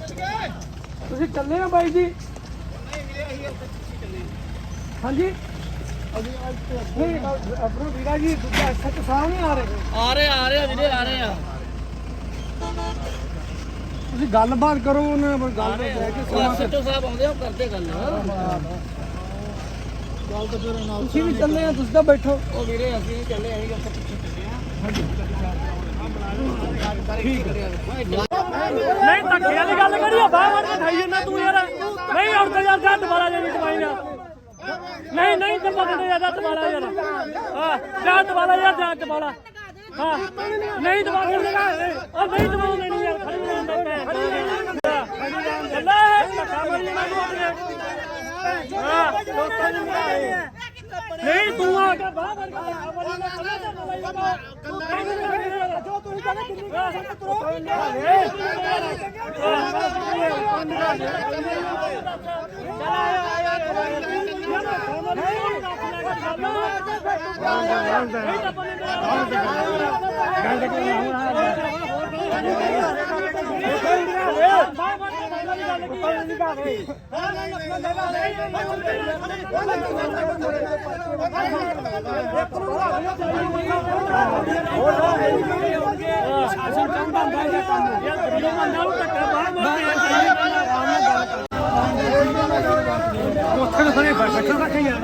ਤੁਸੀਂ ਚੱਲੇ ਆ ਬਾਈ ਜੀ? ਹਾਂਜੀ? ਨਹੀਂ ਆਪਣਾ ਵੀਰਾ ਜੀ ਦੂਜਾ ਸੱਚ ਸਾਹਮਣੇ ਆ ਰਹੇ। ਆ ਰਹੇ ਆ ਰਹੇ ਵੀਰੇ ਆ ਰਹੇ ਆ। ਤੁਸੀਂ ਗੱਲਬਾਤ ਕਰੋ ਉਹਨਾਂ ਨਾਲ ਗੱਲ ਬਹਿ ਕੇ ਸਮਾਂ ਤੇ। ਸੱਚੋ ਸਾਹਿਬ ਆਉਂਦੇ ਆ ਉਹ ਕਰਦੇ ਗੱਲ। ਤੁਸੀਂ ਵੀ ਚੱਲੇ ਆ ਤੁਸੀਂ ਤਾਂ ਬੈਠੋ। ਉਹ ਵੀਰੇ ਅਸੀਂ ਨਹੀਂ ਚੱਲੇ ਅਸੀਂ ਉੱਥੇ ਪਿੱਛੇ ਚੱਲੇ ਨਹੀਂ ਧੱਕੇ ਵਾਲੀ ਗੱਲ ਕਰੀ ਆ ਬਾਹਰ ਵੜ ਕੇ ਖਾਈ ਜਾਂਦਾ ਤੂੰ ਯਾਰ। ਨਹੀਂ ਹੁਣ ਤੇ ਯਾਰ ਜਾ ਦੁਬਾਰਾ ਜੇ ਨਹੀਂ ਕਮਾਈ ਨਾ ਨਹੀਂ ਨਹੀਂ ਤੇ ਪਕੜੇ ਜਾ ਦੁਬਾਰਾ ਯਾਰ। ਹਾਂ ਜਾ ਦੁਬਾਰਾ ਯਾਰ ਜਾ ਦੁਬਾਰਾ। ਹਾਂ ਨਹੀਂ ਦੁਬਾਰਾ ਦੇਗਾ ਉਹ ਨਹੀਂ ਦੁਬਾਰਾ ਦੇਣੀ ਯਾਰ ਖੜੀ ਰਹਿਣ ਦੇ ਧੱਕਾ ਮਾਰੀ ਤੂੰ ਆਪਣੇ। ਹਾਂ ਲੋਕਾਂ ਨੂੰ ਨਹੀਂ ਤੂੰ ਆ ਕੇ ਬਾਹਰ ਮਾਰੀ ਜਾਂਦਾ ਕੱਲਾ ਤੇ ਮੋਬਾਈਲ ਜੋ ਤੂੰ ਕਹਿੰਦਾ ਦਿੱਲੀ ਦਾ ਸੱਤ ਤਰੋ ਉੱਥੇ ਤਾਂ ਸਾਰੇ ਬੈਠੋ ਬੈਠੇ ਯਾਰ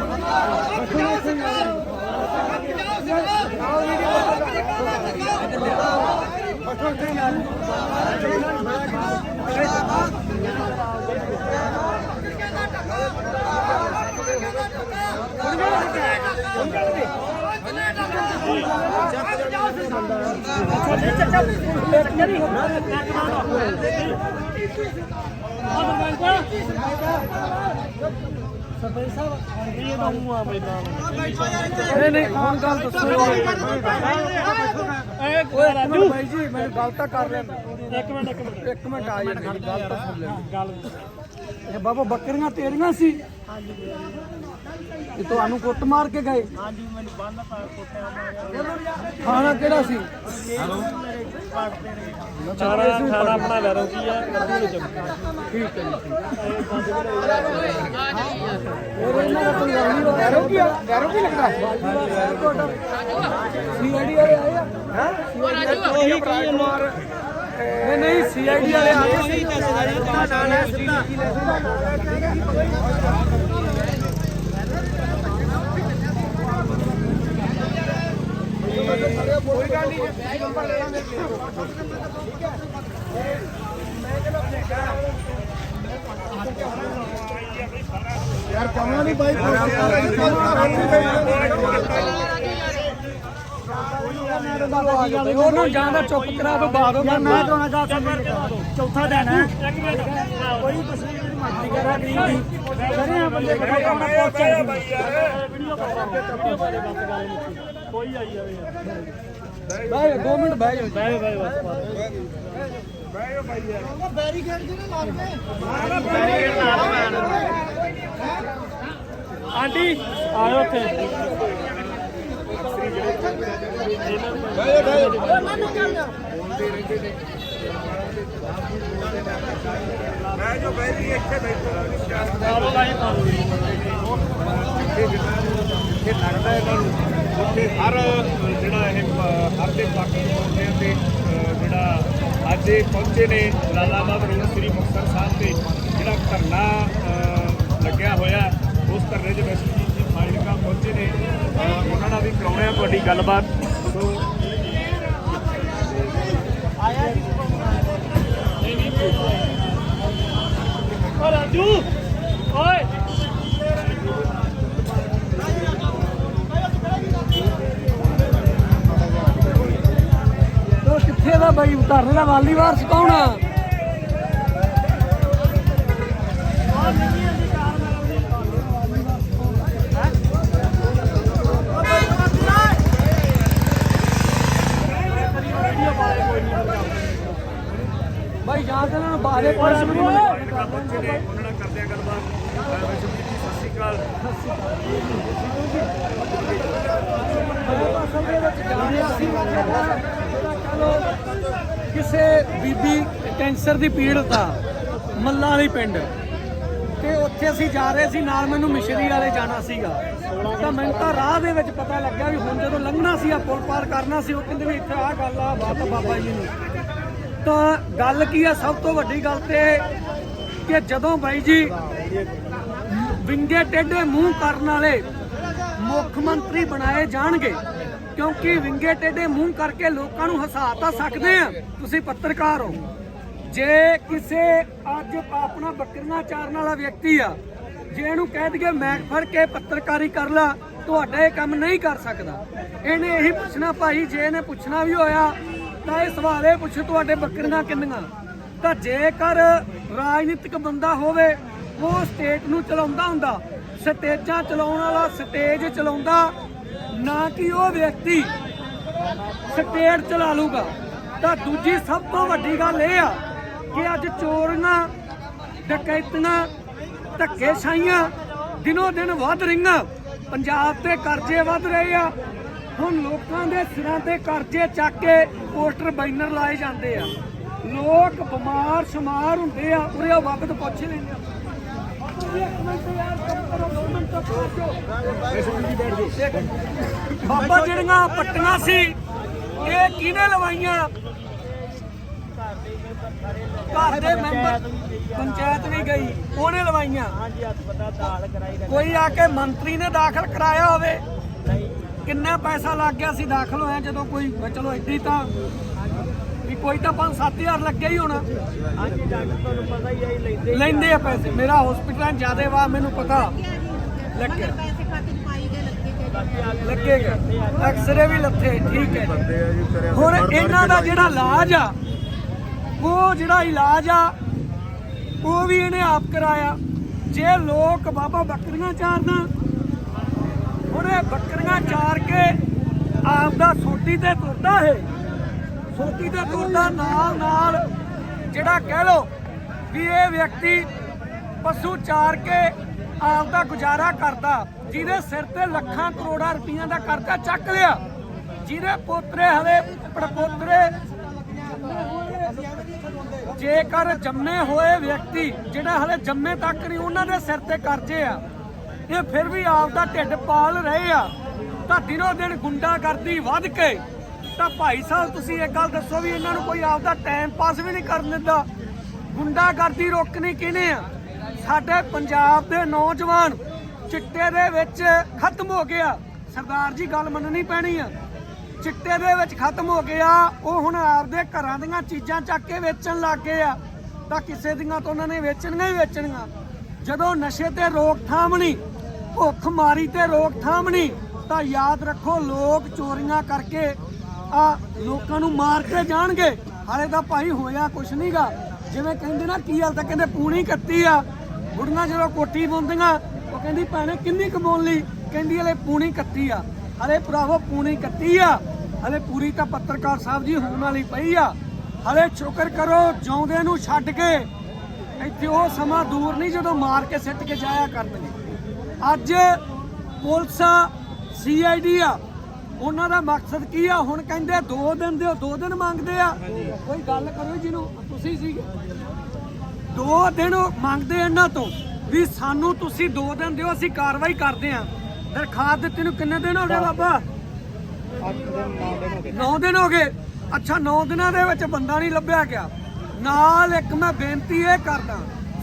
ਨਹੀਂ ਨਹੀਂ ਹੁਣ ਗੱਲ ਦੱਸੋ। ਏ ਓਏ ਇੱਕ ਮਿੰਟ ਬਾਈ ਜੀ ਮੈਨੂੰ ਗੱਲ ਤਾਂ ਕਰ ਲੈਣ ਇੱਕ ਮਿੰਟ ਇੱਕ ਮਿੰਟ। ਇੱਕ ਮਿੰਟ ਆ ਜਾਣ ਮੇਰੀ ਗੱਲ ਤਾਂ ਸੁਣ ਲੈ ਗੱਲ ਇਹ ਬਾਬਾ ਬੱਕਰੀਆਂ ਤੇਰੀਆਂ ਸੀ। ਇਹ ਤੁਹਾਨੂੰ ਕੁੱਟ ਮਾਰ ਕੇ ਗਏ। ਹਾਂਜੀ ਮੈਨੂੰ ਬੰਨ ਪਾ ਕੋਟਿਆ ਖਾਣਾ ਕਿਹੜਾ ਸੀ? ਖਾਣਾ ਖਾਣਾ ਆਪਣਾ ਲੈ ਰੋ ਕੀ ਆ ਕੱਦੂ ਵਿੱਚ। ਠੀਕ ਹੈ ਗੈਰੋ ਕੀ ਆ? ਗੈਰੋ ਕੀ ਲੱਗਦਾ? ਸੀਆਈਡੀ ਵਾਲੇ ਆਏ ਆ? ਹੈ? ਉਹੀ ਕੀ ਮਾਰ? ਨਹੀਂ ਨਹੀਂ ਸੀਆਈਡੀ ਵਾਲੇ ਆਏ ਸੀ। ਕੋਈ ਗੱਲ ਨਹੀਂ ਨੰਬਰ ਲੈ ਲਾਂਗੇ। ਯਾਰ ਕਮਾ ਨਹੀਂ ਬਾਈ। ਉਹਨੂੰ ਜਾਂਦਾ ਚੁੱਪ ਕਰਾ ਦੋ ਬਾਦ ਉਹਦਾ ਮੈਂ ਦੋਣਾ ਦਾ ਚੌਥਾ ਦਿਨ ਹੈ। ਇੱਕ ਮਿੰਟ। ਕੋਈ ਤਸਵੀਰ ਦੀ ਮਰਜ਼ੀ ਕਰਾ ਗਰੀਬ ਦੀ ਸਾਰੇ ਆ ਬੰਦੇ ਬਾਈ ਯਾਰ। ਵੀਡੀਓ ਕੋਈ ਆਈ ਜਾਵੇ ਯਾਰ। ਬਾਈ 2 ਮਿੰਟ ਬਹਿ ਜਾਓ ਬਾਏ ਬਾਏ ਬਸ ਆਂਟੀ ਆਇਓ ਉੱਥੇ। ਆਲੋ ਲਾਈ ਪਾਲੋ ਇਹ ਲੱਗਦਾ ਇਹਨਾਂ ਨੂੰ ਉੱਥੇ ਹਰ ਜਿਹੜਾ ਇਹ ਪ- ਹਰ ਦੇ ਪੱਖ ਪਹੁੰਚੇ ਅੱਜ ਪਹੁੰਚੇ ਨੇ ਲਾਲਾਬਾਦ ਰੋਡ ਸ੍ਰੀ ਮੁਕਤਸਰ ਸਾਹਿਬ ਤੇ। ਜਿਹੜਾ ਧਰਨਾ ਲੱਗਿਆ ਹੋਇਆ, ਉਸ ਧਰਨੇ ਦੇ ਵਿੱਚ ਜੀ ਜੀ ਪਹੁੰਚੇ ਨੇ। ਉਹਨਾਂ ਨਾਲ ਵੀ ਕਰਾਉਣੇ ਆ ਤੁਹਾਡੀ ਗੱਲਬਾਤ। ਸੋ, ਓ ਰਾਜੂ, ਓਏ! ਕਿੱਥੇ ਦਾ ਬਾਈ? ਉਤਾਰਨੇ ਦਾ ਵਾਲੀ ਵਾਰਸ ਕੌਣ? ਆ ਬਾਈ ਜਾਂ ਤੇ ਇਹਨਾਂ ਨੂੰ ਬਾਹਰੇ ਕੋਲ ਪਹੁੰਚੇ ਨੇ ਉਹਨਾਂ ਨਾਲ ਕਰਦੇ ਆ ਗੱਲਬਾਤ ਅ, ਵਿਸ਼ਵਜੀਤ ਸਤਿ ਸ਼੍ਰੀ ਅਕਾਲ ਅਸਲ ਦੇ ਵਿੱਚ ਜਾਣਿਆ ਕਿਸੇ ਬੀਬੀ ਕੈਂਸਰ ਦੀ ਪੀੜਤ ਆ, ਮੱਲਾਂ ਵਾਲੀ ਪਿੰਡ। ਤੇ ਉੱਥੇ ਅਸੀਂ ਜਾ ਰਹੇ ਸੀ, ਨਾਲ ਮੈਨੂੰ ਮਿਸ਼ਰੀ ਵਾਲੇ ਜਾਣਾ ਸੀਗਾ। ਤਾਂ ਮੈਨੂੰ ਤਾਂ ਰਾਹ ਦੇ ਵਿੱਚ ਪਤਾ ਲੱਗਿਆ ਵੀ ਹੁਣ ਜਦੋਂ ਲੰਘਣਾ ਸੀ, ਆ ਪੁਲ ਪਾਰ ਕਰਨਾ ਸੀ, ਉਹ ਕਹਿੰਦੇ ਵੀ ਇੱਥੇ ਆਹ ਗੱਲ ਆ, ਬਾਤ ਬਾਬਾ ਜੀ ਨੂੰ ਤਾਂ ਗੱਲ ਕੀ ਆ, ਸਭ ਤੋਂ ਵੱਡੀ ਗੱਲ ਤੇ ਕਿ ਜਦੋਂ ਬਾਈ ਜੀ ਵਿੰਗੇ ਟੇਢੇ ਮੂੰਹ ਕਰਨ ਵਾਲੇ ਮੁੱਖ ਮੰਤਰੀ ਬਣਾਏ ਜਾਣਗੇ ਕਿਉਂਕਿ ਵਿੰਗੇ ਟੇਢੇ ਮੂੰਹ ਕਰਕੇ ਲੋਕਾਂ ਨੂੰ ਹਸਾ ਤਾਂ ਸਕਦੇ ਆ। ਤੁਸੀਂ ਪੱਤਰਕਾਰ ਹੋ। ਜੇ ਕਿਸੇ ਅੱਜ ਆਪਣਾ ਬੱਕਰੀਆਂ ਚਾਰਨ ਵਾਲਾ ਵਿਅਕਤੀ ਆ, ਜੇ ਇਹਨੂੰ ਕਹਿ ਦਈਏ ਮੈਂ ਫੜ ਕੇ ਪੱਤਰਕਾਰੀ ਕਰ ਲਾ, ਤੁਹਾਡਾ ਇਹ ਕੰਮ ਨਹੀਂ ਕਰ ਸਕਦਾ। ਇਹਨੇ ਇਹੀ ਪੁੱਛਣਾ ਭਾਈ, ਜੇ ਇਹਨੇ ਪੁੱਛਣਾ ਵੀ ਹੋਇਆ, ਤਾਂ ਇਹ ਸਵਾਲ ਇਹ ਪੁੱਛ ਤੁਹਾਡੇ ਬੱਕਰੀਆਂ ਕਿੰਨੀਆਂ? ਤਾਂ ਜੇਕਰ ਰਾਜਨੀਤਿਕ ਬੰਦਾ ਹੋਵੇ, ਉਹ ਸਟੇਟ ਨੂੰ ਚਲਾਉਂਦਾ ਹੁੰਦਾ, ਸਟੇਜਾਂ ਚਲਾਉਣ ਵਾਲਾ, ਸਟੇਜ ਚਲਾਉਂਦਾ ਨਾ ਕਿ ਉਹ ਵਿਅਕਤੀ ਸਟੇਟ ਚਲਾ ਲੂਗਾ। ਤਾਂ ਦੂਜੀ ਸਭ ਤੋਂ ਵੱਡੀ ਗੱਲ ਇਹ ਆ ਕਿ ਅੱਜ ਚੋਰੀਆਂ, ਡਕੈਤੀਆਂ, ਧੱਕੇਸ਼ਾਹੀਆਂ ਦਿਨੋ ਦਿਨ ਵੱਧ ਰਹੀਆਂ। ਪੰਜਾਬ ਤੇ ਕਰਜ਼ੇ ਵੱਧ ਰਹੇ ਆ। ਹੁਣ ਲੋਕਾਂ ਦੇ ਸਿਰਾਂ ਤੇ ਕਰਜ਼ੇ ਚੱਕ ਕੇ ਪੋਸਟਰ ਬੈਨਰ ਲਾਏ ਜਾਂਦੇ ਆ। ਲੋਕ ਬਿਮਾਰ ਸ਼ਮਾਰ ਹੁੰਦੇ ਆ, ਉਰੇ ਉਹ ਵਕਤ ਪੁੱਛ ਲੈਂਦੇ ਆ। ਬਾਬਾ ਜਿਹੜੀਆਂ ਪੱਟੀਆਂ ਸੀ, ਇਹ ਕਿਹਨੇ ਲਵਾਈਆਂ? ਘਰ ਦੇ ਮੈਂਬਰ ਪੰਚਾਇਤ ਵੀ ਗਈ, ਉਹਨੇ ਲਵਾਈਆਂ। ਕੋਈ ਆ ਕੇ ਮੰਤਰੀ ਨੇ ਦਾਖਲ ਕਰਾਇਆ ਹੋਵੇ, ਕਿੰਨਾ ਪੈਸਾ ਲੱਗ ਗਿਆ ਸੀ ਦਾਖਲ ਹੋਇਆ, ਜਦੋਂ ਕੋਈ ਚਲੋ ਐਡੀ ਤਾਂ ਵੀ ਕੋਈ ਤਾਂ 5-7000 ਲੱਗਿਆ ਹੀ ਹੋਣਾ। ਹਾਂਜੀ ਡਾਕਟਰ ਤੁਹਾਨੂੰ ਪਤਾ ਹੀ ਹੈ ਲੈਂਦੇ ਲੈਂਦੇ ਆ ਪੈਸੇ। ਮੇਰਾ ਹਸਪੀਟਲਾਂ ਜਿਆਦੇ ਵਾ ਮੈਨੂੰ ਪਤਾ। ਲੱਗਿਆ ਪੈਸੇ ਖਾਤੇ ਚ ਪਾਈ ਗਏ ਲੱਗੇ ਲੱਗੇਗਾ ਐਕਸਰੇ ਵੀ ਲੱਥੇ ਠੀਕ ਹੈ। ਹੁਣ ਇਹਨਾਂ ਦਾ ਜਿਹੜਾ ਇਲਾਜ ਆ ਉਹ ਜਿਹੜਾ ਇਲਾਜ ਆ ਉਹ ਵੀ ਇਹਨੇ ਆਪ ਕਰਾਇਆ। ਜੇ ਲੋਕ ਬਾਬਾ ਬੱਕਰੀਆਂ ਚਾਰਨਾ ਉਹਨੇ ਬੱਕਰੀਆਂ ਚਾਰ ਕੇ ਆਪ ਦਾ ਸੋਟੀ ਤੇ ਤੁਰਦਾ ਹੈ। ਸੋਟੀ ਦੇ ਤੁਰਦਾ ਨਾਲ ਨਾਲ ਜਿਹੜਾ ਕਹਿ ਲੋ ਵੀ ਇਹ ਵਿਅਕਤੀ ਪਸ਼ੂ ਚਾਰ ਕੇ ਆਪ ਦਾ ਗੁਜ਼ਾਰਾ ਕਰਦਾ, ਜਿਹਦੇ ਸਿਰ ਤੇ ਲੱਖਾਂ ਕਰੋੜਾਂ ਰੁਪਈਆਂ ਦਾ ਕਰਜ਼ਾ ਚੱਕ ਲਿਆ, ਜਿਹਦੇ ਪੋਤਰੇ ਹਲੇ ਪੜਪੋਤਰੇ ਜੇਕਰ ਜੰਮੇ ਹੋਏ ਵਿਅਕਤੀ ਜਿਹੜਾ ਹਲੇ ਜੰਮੇ ਤੱਕ ਨਹੀਂ, ਉਹਨਾਂ ਦੇ ਸਿਰ ਤੇ ਕਰਜ਼ੇ ਆ, ਇਹ ਫਿਰ ਵੀ ਆਪ ਦਾ ਢਿੱਡ ਪਾਲ ਰਹੇ ਆ। ਤਾਂ ਦਿਨੋ ਦਿਨ ਗੁੰਡਾਗਰਦੀ ਵੱਧ ਕੇ ਤਾਂ ਭਾਈ ਸਾਹਿਬ, ਤੁਸੀਂ ਇੱਕ ਗੱਲ ਦੱਸੋ ਵੀ ਇਹਨਾਂ ਨੂੰ ਕੋਈ ਆਪਦਾ ਟਾਈਮ ਪਾਸ ਵੀ ਨਹੀਂ ਕਰਨ ਦਿੰਦਾ। ਗੁੰਡਾਗਰਦੀ ਰੋਕਣੀ ਕਿਹਨੇ ਆ? ਸਾਡੇ ਪੰਜਾਬ ਦੇ ਨੌਜਵਾਨ ਚਿੱਟੇ ਦੇ ਵਿੱਚ ਖਤਮ ਹੋ ਗਿਆ। ਸਰਦਾਰ ਜੀ, ਗੱਲ ਮੰਨਣੀ ਪੈਣੀ ਆ। ਚਿੱਟੇ ਦੇ ਵਿੱਚ ਖਤਮ ਹੋ ਗਿਆ, ਉਹ ਹੁਣ ਆਪਦੇ ਘਰਾਂ ਦੀਆਂ ਚੀਜ਼ਾਂ ਚੱਕ ਕੇ ਵੇਚਣ ਲੱਗ ਗਏ ਆ। ਤਾਂ ਕਿਸੇ ਦੀਆਂ ਤਾਂ ਉਹਨਾਂ ਨੇ ਵੇਚਣੀਆਂ ਹੀ ਵੇਚਣੀਆਂ। ਜਦੋਂ ਨਸ਼ੇ ਤੇ ਰੋਕਥਾਮ ਨਹੀਂ ਭੁੱਖ ਮਾਰੀ ਤੇ ਰੋਕਥਾਮ ਨਹੀਂ, ਤਾਂ ਯਾਦ ਰੱਖੋ, ਲੋਕ ਚੋਰੀਆਂ ਕਰਕੇ ਆ ਲੋਕਾਂ ਨੂੰ ਮਾਰ ਕੇ ਜਾਣਗੇ। ਹਾਲੇ ਤਾਂ ਭਾਈ ਹੋਇਆ ਕੁਛ ਨਹੀਂਗਾ ਜਿਵੇਂ ਕਹਿੰਦੇ ਨਾ, ਕੀ ਹਾਲ ਤਾਂ ਕਹਿੰਦੇ, ਪੂਣੀ ਕੱਤੀ ਆ। ਬੁੜੀਆਂ ਜਦੋਂ ਕੋਟੀ ਬੁੰਦੀਆਂ ਉਹ ਕਹਿੰਦੀ, ਭੈਣੇ, ਕਿੰਨੀ ਕਮਾਉਣ ਲਈ ਕਹਿੰਦੀ, ਹਲੇ ਪੂਣੀ ਕੱਤੀ ਆ। ਹਲੇ ਭਰਾਵੋ, ਪੂਣੀ ਕੱਤੀ ਆ। ਹਲੇ ਪੂਰੀ ਤਾਂ ਪੱਤਰਕਾਰ ਸਾਹਿਬ ਜੀ ਹੋਣ ਵਾਲੀ ਪਈ ਆ। ਹਲੇ ਸ਼ੁਕਰ ਕਰੋ ਜਿਉਂਦੇ ਨੂੰ ਛੱਡ ਕੇ ਇੱਥੇ ਉਹ ਸਮਾਂ ਦੂਰ ਨਹੀਂ ਜਦੋਂ ਮਾਰ ਕੇ ਸਿੱਟ ਕੇ ਜਾਇਆ ਕਰਨਗੇ। ਅੱਜ ਪੁਲਿਸ, ਸੀਆਈਡੀ ਆ। ਉਹਨਾਂ ਦਾ ਮਕਸਦ ਕੀ ਆ? ਹੁਣ ਕਹਿੰਦੇ 2 ਦਿਨ ਦਿਓ 2 ਦਿਨ ਮੰਗਦੇ ਆ। ਕੋਈ ਗੱਲ ਕਰੋ ਜਿਹਨੂੰ ਤੁਸੀਂ ਸੀਗੇ ਦੋ ਦਿਨ ਮੰਗਦੇ ਇਹਨਾਂ ਤੋਂ ਵੀ ਸਾਨੂੰ ਤੁਸੀਂ ਦੋ ਦਿਨ ਦਿਓ ਅਸੀਂ ਕਾਰਵਾਈ ਕਰਦੇ ਆਂ। ਦਰਖਾਸਤ ਦਿੱਤੀ ਨੂੰ ਕਿੰਨੇ ਦਿਨ ਹੋ ਗਏ ਬਾਬਾ? 9 ਦਿਨ ਹੋ ਗਏ। ਅੱਛਾ 9 ਦਿਨਾਂ ਦੇ ਵਿੱਚ ਬੰਦਾ ਨਹੀਂ ਲੱਭਿਆ ਗਿਆ। ਨਾਲ ਇੱਕ ਮੈਂ ਬੇਨਤੀ ਇਹ ਕਰਦਾ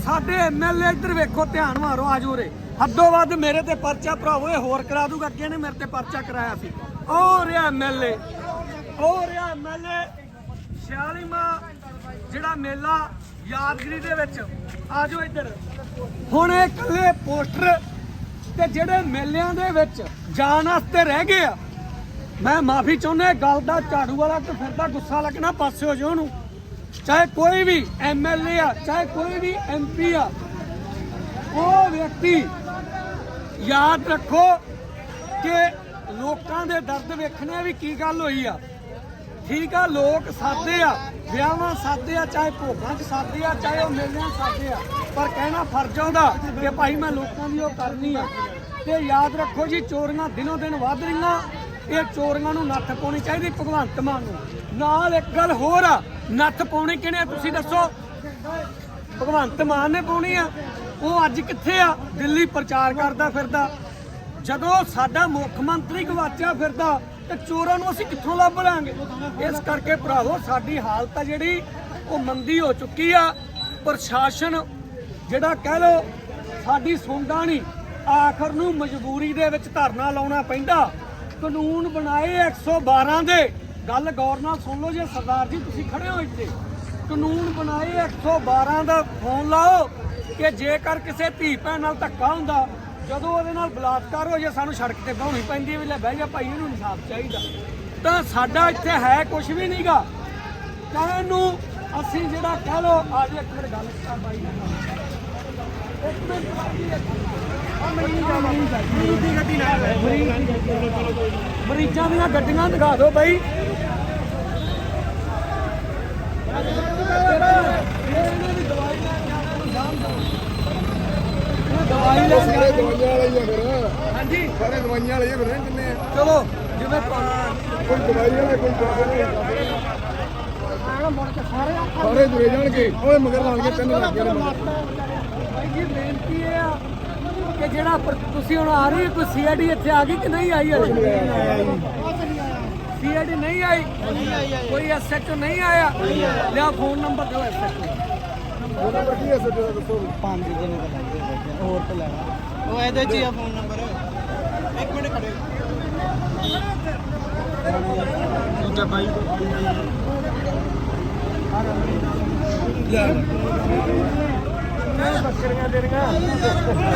ਸਾਡੇ ਐਮਐਲਏ ਇੱਧਰ ਵੇਖੋ ਧਿਆਨ ਮਾਰੋ ਆਜੋ ਰੇ ਹੱਦੋਂ ਵੱਧ ਮੇਰੇ ਤੇ ਪਰਚਾ ਭਰਾਵੋ ਇਹ ਹੋਰ ਕਰਾ ਦੂਗਾ। ਅੱਗੇ ਨੇ ਮੇਰੇ ਤੇ ਪਰਚਾ ਕਰਾਇਆ ਸੀ। ਉਹ ਰਿਹਾ ਐਮਐਲਏ ਉਹ ਰਿਹਾ ਐਮਐਲਏ 46ਵਾਂ ਜਿਹੜਾ ਮੇਲਾ ਯਾਦਗਰੀ ਦੇ ਵਿੱਚ। ਆਜੋ ਇੱਧਰ। ਹੁਣ ਇਹ ਇਕੱਲੇ ਪੋਸਟਰ ਤੇ ਜਿਹੜੇ ਮੇਲਿਆਂ ਦੇ ਵਿੱਚ ਜਾਣ ਵਾਸਤੇ ਰਹਿ ਗਏ ਆ, ਮੈਂ ਮਾਫੀ ਚਾਹੁੰਦਾ, ਇਹ ਗੱਲ ਦਾ ਝਾੜੂ ਵਾਲਾ ਤੇ ਫਿਰਦਾ ਗੁੱਸਾ ਲੱਗਣਾ, ਪਾਸੇ ਹੋ ਜਾਓ ਉਹਨੂੰ। ਚਾਹੇ ਕੋਈ ਵੀ ਐਮਐਲਏ ਆ, ਚਾਹੇ ਕੋਈ ਵੀ ਐਮਪੀ ਆ, ਉਹ ਵਿਅਕਤੀ ਯਾਦ ਰੱਖੋ ਕਿ ਲੋਕਾਂ ਦੇ ਦਰਦ ਵੇਖਣੇ ਵੀ ਕੀ ਗੱਲ ਹੋਈ ਆ। ਠੀਕ ਆ, ਲੋਕ ਸਾਦੇ ਆ, ਵਿਆਹਾਂ ਸਾਦੇ ਆ, ਚਾਹੇ ਭੋਗਾਂ 'ਚ ਸਾਦੇ ਆ, ਚਾਹੇ ਉਹ ਮੇਲਿਆਂ 'ਚ ਸਾਦੇ ਆ। ਪਰ ਕਹਿਣਾ ਫਰਜ਼ ਆਉਂਦਾ ਕਿ ਭਾਈ ਮੈਂ ਲੋਕਾਂ ਦੀ ਉਹ ਕਰਨੀ ਆ। ਤੇ ਯਾਦ ਰੱਖੋ ਜੀ, ਚੋਰੀਆਂ ਦਿਨੋਂ ਦਿਨ ਵੱਧ ਰਹੀਆਂ। ਇਹ ਚੋਰੀਆਂ ਨੂੰ ਨੱਥ ਪਾਉਣੀ ਚਾਹੀਦੀ ਭਗਵੰਤ ਮਾਨ ਨੂੰ। ਨਾਲ ਇੱਕ ਗੱਲ ਹੋਰ ਆ, ਨੱਥ ਪਾਉਣੀ ਕਿਹਨੇ ਤੁਸੀਂ ਦੱਸੋ। ਭਗਵੰਤ ਮਾਨ ਨੇ ਪਾਉਣੀ ਆ। ਉਹ ਅੱਜ ਕਿੱਥੇ ਆ? ਦਿੱਲੀ ਪ੍ਰਚਾਰ ਕਰਦਾ ਫਿਰਦਾ। ਜਦੋਂ ਸਾਡਾ ਮੁੱਖ ਮੰਤਰੀ ਗਵਾਚਿਆ ਫਿਰਦਾ, ਤੇ ਚੋਰਾਂ ਨੂੰ ਅਸੀਂ ਕਿੱਥੋਂ ਲੱਭ ਲਾਂਗੇ? ਇਸ ਕਰਕੇ ਭਰਾਵੋ, ਸਾਡੀ ਹਾਲਤ ਆ ਜਿਹੜੀ, ਉਹ ਮੰਦੀ ਹੋ ਚੁੱਕੀ ਆ। ਪ੍ਰਸ਼ਾਸਨ, ਜਿਹੜਾ ਕਹਿ ਲੋ ਸਾਡੀ ਸੁਣਦਾ ਨਹੀਂ, ਆਖਰ ਨੂੰ ਮਜਬੂਰੀ ਦੇ ਵਿੱਚ ਧਰਨਾ ਲਾਉਣਾ ਪੈਂਦਾ। ਕਾਨੂੰਨ ਬਣਾਏ 112 ਦੇ। ਗੱਲ ਗੌਰ ਨਾਲ ਸੁਣ ਲਓ ਜੇ ਸਰਦਾਰ ਜੀ, ਤੁਸੀਂ ਖੜੇ ਹੋ ਇੱਥੇ। ਕਾਨੂੰਨ ਬਣਾਏ 112 ਦਾ, ਫੋਨ ਲਾਓ। ਕਿ ਜੇਕਰ ਕਿਸੇ ਧੀ ਭੈਣ ਨਾਲ ਧੱਕਾ ਹੁੰਦਾ ਜਦੋਂ ਉਹਦੇ ਨਾਲ ਬਲਾਤਕਾਰ ਹੋ ਜੇ ਸਾਨੂੰ ਸੜਕ ਤੇ ਬਹਾਉਣੀ ਪੈਂਦੀ ਵੀ ਲੈ ਬਹਿ ਜਾ ਭਾਈ ਇਹਨੂੰ ਇਨਸਾਫ ਚਾਹੀਦਾ। ਤਾਂ ਸਾਡਾ ਇੱਥੇ ਹੈ ਕੁਝ ਵੀ ਨਹੀਂਗਾ ਕਹਿਣ ਨੂੰ ਅਸੀਂ ਜਿਹੜਾ ਕਹਿ ਲੋ ਆ ਜੀ ਇੱਕ ਮਿੰਟ ਗੱਲ ਕਰ ਬਾਈ ਨਾਲ। ਇੱਕ ਮਿੰਟ ਬਾਈ ਆ ਮਰੀਜ਼ ਆ ਮਰੀਜ਼ ਦੀ ਗੱਡੀ ਨਾਲ ਮਰੀਜ਼ਾਂ ਦੀਆਂ ਗੱਡੀਆਂ ਦਿਖਾ ਦਿਓ ਬਾਈ ਇਹਨਾਂ ਦੀ ਦਵਾਈ ਲੈ ਕੇ ਆਉਣਾ ਨੂੰ ਜਾਣ ਦਿਓ। ਇਹ ਦਵਾਈ ਲੈ ਕੇ ਸਾਰੇ ਦਵਾਈਆਂ ਵਾਲੇ ਹੀ ਆ ਫਿਰ ਹਾਂਜੀ ਸਾਰੇ ਦਵਾਈਆਂ ਵਾਲੇ ਹੀ ਆ ਫਿਰ ਕਿੰਨੇ ਆ? ਚਲੋ ਜਿਵੇਂ ਤੁਹਾਨੂੰ ਕੋਈ ਦਵਾਈ ਵਾਲੇ ਕੋਈ ਦਵਾਈ ਵਾਲੇ ਆਣਾ ਮੁੜ ਕੇ ਸਾਰੇ ਆ। ਸਾਰੇ ਜੁੜੇ ਜਾਣਗੇ। ਓਏ ਮਗਰ ਲਾਣ ਕੇ ਤਿੰਨ ਲੱਗ ਗਏ ਨੇ। ਭਾਈ ਜੀ ਬੇਨਤੀ ਇਹ ਆ ਕਿ ਜਿਹੜਾ ਪਰ- ਤੁਸੀਂ ਹੁਣ ਆ ਰਹੀ ਹੈ ਕੋਈ ਸੀਆਈਡੀ ਇੱਥੇ ਆ ਗਈ ਕਿ ਨਹੀਂ ਆਈ ਹਲੇ ਸੀਆਈਡੀ ਨਹੀਂ ਆਈ? ਕੋਈ ਐਸਐਚਓ ਨਹੀਂ ਆਇਆ? ਲਿਆ ਫੋਨ ਨੰਬਰ ਦਿਓ ਐਸਐਚਓ ਉਹਦਾ ਬੱਟੀ ਐ ਸੱਜੇ ਦਾ ਦੱਸੋ। ਪੰਜ ਜਣੇ ਦਾ। ਹੋਰ ਤੋਂ ਲੈਣਾ ਉਹ ਇਹਦੇ 'ਚ ਹੀ ਆ ਫੋਨ ਨੰਬਰ ਇੱਕ ਮਿੰਟ ਖੜੇ ਦੂਜਾ ਬਾਈ ਬੱਕਰੀਆਂ ਦੇਣੀਆਂ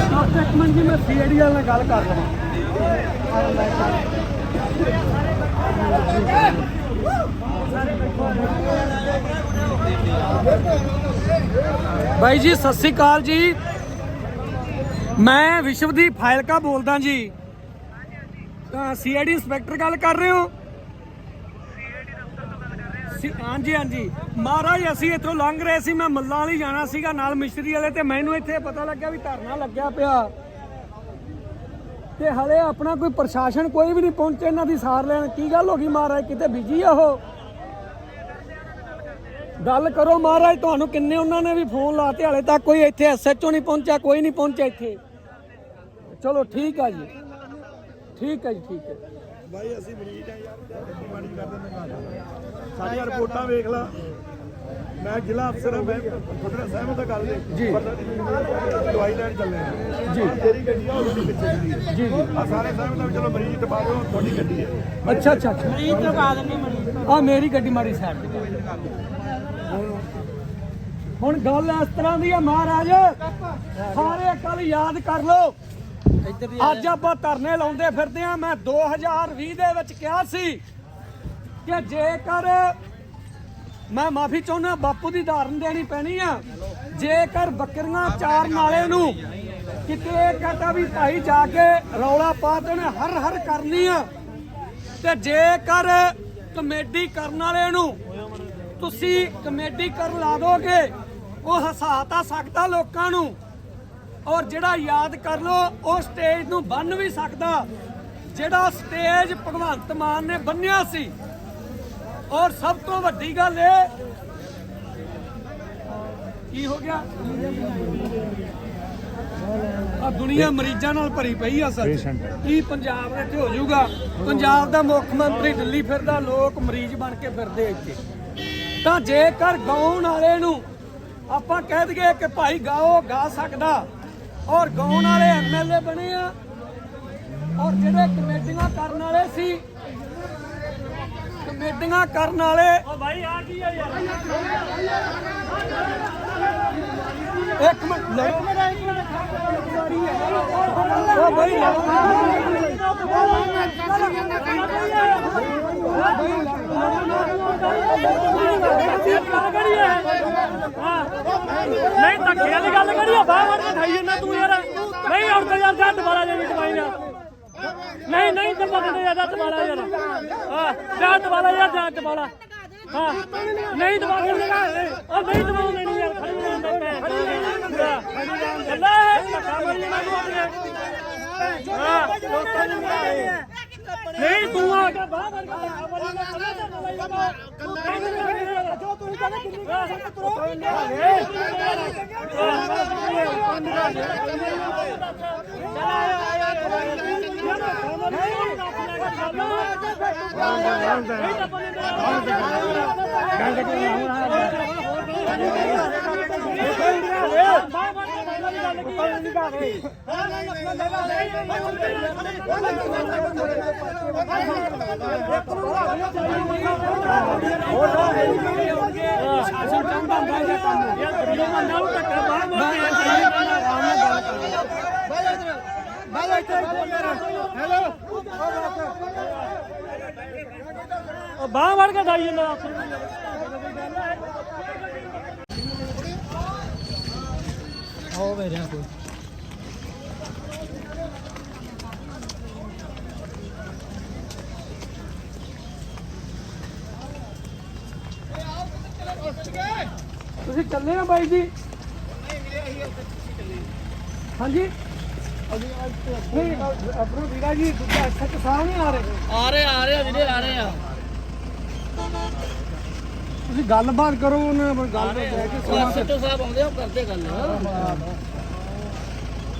ਦਸ ਇੱਕ ਮਿੰਟ ਜੀ ਮੈਂ ਸੀਆਈਡੀ ਵਾਲੇ ਨਾਲ ਗੱਲ ਕਰ ਲਵਾਂ ਬਾਈ ਜੀ, ਸਤਿ ਸ੍ਰੀ ਅਕਾਲ ਜੀ। ਮੈਂ ਵਿਸ਼ਵਦੀਪ ਫਾਇਲਕਾ ਬੋਲਦਾ ਜੀ। ਤਾਂ ਸੀਆਈਡੀ ਇੰਸਪੈਕਟਰ ਗੱਲ ਕਰ ਰਹੇ ਹੋ? ਹਾਂਜੀ ਹਾਂਜੀ। ਮਹਾਰਾਜ, ਅਸੀਂ ਇੱਥੋਂ ਲੰਘ ਰਹੇ ਸੀ, ਮੈਂ ਮੱਲਾਂ ਵਾਲੀ ਜਾਣਾ ਸੀਗਾ ਨਾਲ ਮਿਸਤਰੀ ਵਾਲੇ ਤੇ ਮੈਨੂੰ ਇੱਥੇ ਪਤਾ ਲੱਗਿਆ ਵੀ ਧਰਨਾ ਲੱਗਿਆ ਪਿਆ। ਤੇ ਹਲੇ ਆਪਣਾ ਕੋਈ ਪ੍ਰਸ਼ਾਸਨ ਕੋਈ ਵੀ ਨਹੀਂ ਪਹੁੰਚੇ ਇਹਨਾਂ ਦੀ ਸਾਰ ਲੈਣ। ਕੀ ਗੱਲ ਹੋ ਗਈ ਮਹਾਰਾਜ? ਕਿਤੇ ਬਿਜ਼ੀ ਆ ਉਹ? ਗੱਲ ਕਰੋ ਮਹਾਰਾਜ, ਤੁਹਾਨੂੰ ਕਿੰਨੇ ਉਹਨਾਂ ਨੇ ਵੀ ਫੋਨ ਲਾਤੇ, ਹਲੇ ਤੱਕ ਕੋਈ ਇੱਥੇ ਐਸਐਚਓ ਨਹੀਂ ਪਹੁੰਚਿਆ, ਕੋਈ ਨਹੀਂ ਪਹੁੰਚਿਆ ਇੱਥੇ। ਚਲੋ ਠੀਕ ਆ ਜੀ। ਠੀਕ ਹੈ ਜੀ ਠੀਕ ਹੈ ਬਾਈ ਅਸੀਂ ਮਰੀਜ਼ ਆ ਯਾਰ ਗੱਡੀ ਮਾੜੀ ਕਰ ਦਿੰਦੇ ਨਾਲ ਸਾਡੀਆਂ ਰਿਪੋਰਟਾਂ ਵੇਖ ਲਾ। ਮੈਂ ਜ਼ਿਲ੍ਹਾ ਅਫਸਰ ਹਾਂ ਮੈਂ ਤੁਹਾਡੇ ਨਾਲ ਸਹਿਮਤ ਹਾਂ ਗੱਲ ਜੀ। ਦਵਾਈ ਲੈਣ ਚੱਲੇ ਆ। ਜੀ। ਤੇਰੀ ਗੱਡੀ ਆ ਉਹ ਗੱਡੀ ਪਿੱਛੇ ਜੀ ਜੀ। ਆ ਸਾਰੇ ਸਹਿਮਤ ਵੀ ਚਲੋ ਮਰੀਜ਼ ਦਬਾ ਦਿਓ ਤੁਹਾਡੀ ਗੱਡੀ ਹੈ ਅੱਛਾ ਅੱਛਾ ਅੱਛਾ। ਮਰੀਜ਼ ਤੋਂ ਬਾਅਦ ਨਹੀਂ ਮਰੀਜ਼ ਆ। ਮੇਰੀ ਗੱਡੀ ਮਾੜੀ ਸਾਈਡ ਤੇ। ਹੁਣ ਗੱਲ ਇਸ ਤਰ੍ਹਾਂ ਦੀ ਆ ਮਹਾਰਾਜ ਸਾਰੇ ਕੱਲ ਯਾਦ ਕਰ ਲਓ। ਅੱਜ ਆਪਾਂ ਧਰਨੇ ਲਾਉਂਦੇ ਫਿਰਦੇ ਆ ਮੈਂ 2020 ਦੇ ਵਿੱਚ ਕਿਹਾ ਸੀ ਕਿ ਜੇਕਰ ਮੈਂ ਮਾਫੀ ਚਾਹੁੰਦਾ, ਬਾਪੂ ਦੀ ਧਾਰਨ ਦੇਣੀ ਪੈਣੀ ਆ। ਜੇਕਰ ਬੱਕਰੀਆਂ ਚਾਰਨ ਵਾਲੇ ਨੂੰ ਕਿਤੇ ਕਹਤਾ ਵੀ ਭਾਈ ਜਾ ਕੇ ਰੌਲਾ ਪਾ ਤੇ ਹਰ ਹਰ ਕਰਨੀ ਆ, ਤੇ ਜੇਕਰ ਕਮੇਡੀ ਕਰਨ ਵਾਲੇ ਨੂੰ ਤੁਸੀਂ ਕਮੇਡੀ ਕਰਨ ਲਾ ਦੋਗੇ, ਉਹ ਹਸਾ ਤਾਂ ਸਕਦਾ ਲੋਕਾਂ ਨੂੰ। ਔਰ ਜਿਹੜਾ ਯਾਦ ਕਰ ਲੋ ਉਹ ਸਟੇਜ ਨੂੰ ਬੰਨ ਵੀ ਸਕਦਾ। ਜਿਹੜਾ ਸਟੇਜ ਭਗਵੰਤ ਮਾਨ ਨੇ ਬੰਨਿਆ ਸੀ। ਔਰ ਸਭ ਤੋਂ ਵੱਡੀ ਗੱਲ ਇਹ ਕੀ ਹੋ ਗਿਆ? ਆ ਦੁਨੀਆ ਮਰੀਜ਼ਾਂ ਨਾਲ ਭਰੀ ਪਈ ਆ ਸਰ ਕੀ ਪੰਜਾਬ ਦੇ ਇੱਥੇ ਹੋ ਜਾਊਗਾ? ਪੰਜਾਬ ਦਾ ਮੁੱਖ ਮੰਤਰੀ ਦਿੱਲੀ ਫਿਰਦਾ ਲੋਕ ਮਰੀਜ਼ ਬਣ ਕੇ ਫਿਰਦੇ ਇੱਥੇ। ਤਾਂ ਜੇਕਰ ਗਾਉਣ ਵਾਲੇ ਨੂੰ ਆਪਾਂ ਕਹਿ ਦਈਏ ਕਿ ਭਾਈ ਗਾਓ ਗਾ ਸਕਦਾ। ਔਰ ਗਾਉਣ ਵਾਲੇ ਐਮਐਲਏ ਬਣੇ ਆ। ਔਰ ਜਿਹੜੇ ਕਮੇਟੀਆਂ ਕਰਨ ਵਾਲੇ ਸੀ ਕਮੇਟੀਆਂ ਕਰਨ ਵਾਲੇ ਓ ਭਾਈ ਆ ਕੀ ਆ ਯਾਰ? ਇੱਕ ਮਿੰਟ ਲੈ ਉਹ ਬਈ ਗੱਲ ਕਰੀਏ ਹਾਂ। ਨਹੀਂ ਧੱਕੇ ਵਾਲੀ ਗੱਲ ਕਰੀਏ ਬਾਹਰ ਖਾਈ ਜਾਂਦਾ ਤੂੰ ਯਾਰ। ਨਹੀਂ ਹੁਣ ਤੇ ਯਾਰ, ਜਾ ਦੁਬਾਰਾ ਜੇ ਨਹੀਂ ਦਵਾਈ ਨਾ ਨਹੀਂ ਨਹੀਂ ਦਬਾ ਦੇ ਯਾਰ, ਜਾ ਦੁਬਾਰਾ ਯਾਰ। ਹਾਂ, ਜਾ ਦੁਬਾਰਾ ਯਾਰ, ਜਾ ਦੁਬਾਰਾ। ਹਾਂ, ਨਹੀਂ ਦਬਾ ਕੇ ਲਗਾ ਉਹ ਨਹੀਂ ਦਬਾਉ ਨਹੀਂ ਯਾਰ, ਖੜੀ ਨਹੀਂ ਜਾਂਦਾ ਖੜੀ ਨਹੀਂ ਜਾਂਦਾ ਅੱਲਾ ਧੱਕਾ ਮਾਰੀ ਜਾਂਦਾ ਤੂੰ ਆਪਣੇ ਹਾਂ, ਲੋਕਾਂ ਨੂੰ ਮਾਰੇ ਨਹੀਂ ਤੂੰ ਆ ਕੇ ਬਾਹਰ ਵੜ ਕੇ ਧੱਕਾ ਮਾਰੀ ਜਾਂਦਾ ਜੋ ਤੂੰ ਕਹਿੰਦਾ ਕਿੰਨੀ ਗੱਲ ਤੁਰੋ ਸ਼ਾਸਨ ਚਾਹੁੰਦਾ ਹੁੰਦਾ ਇਹ ਕੰਮ ਯਾਰ ਗਰੀਬ ਬੰਦਾ ਨੂੰ ਧੱਕਾ ਬਾਹਰ ਮਾਰ ਕੇ ਉਹ ਬਾਹਰ ਮਾਰ ਕੇ ਦਾਈ ਜਾਂਦਾ। ਹੋ ਵੇ ਰਿਆ ਕੋਈ। ਤੁਸੀਂ ਚੱਲੇ ਆ ਬਾਈ ਜੀ? ਹਾਂਜੀ? ਨਹੀਂ ਆਪਣਾ ਵੀਰਾ ਜੀ ਦੂਜਾ ਅੱਛਾ ਕਿਸਾਨ ਨਹੀਂ ਆ ਰਹੇ। ਆ ਰਹੇ ਆ ਰਹੇ ਵੀਰੇ ਆ ਰਹੇ ਆ। ਤੁਸੀਂ ਗੱਲਬਾਤ ਕਰੋ ਉਹਨਾਂ ਨਾਲ ਗੱਲ ਤੇ ਬਹਿ ਕੇ ਸਮਾਂ ਤੇ ਸੱਟੋ ਸਾਹਿਬ ਆਉਂਦੇ ਆ ਉਹ ਕਰਦੇ ਗੱਲ।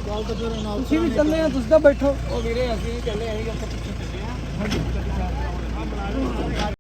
ਗੱਲ ਤਾਂ ਫਿਰ ਨਾਲ ਤੁਸੀਂ ਵੀ ਚੱਲੇ ਆ ਤੁਸੀਂ ਤਾਂ ਬੈਠੋ। ਉਹ ਵੀਰੇ ਅਸੀਂ ਚੱਲੇ ਆਂ ਪਿੱਛੇ ਚੱਲੇ ਆ।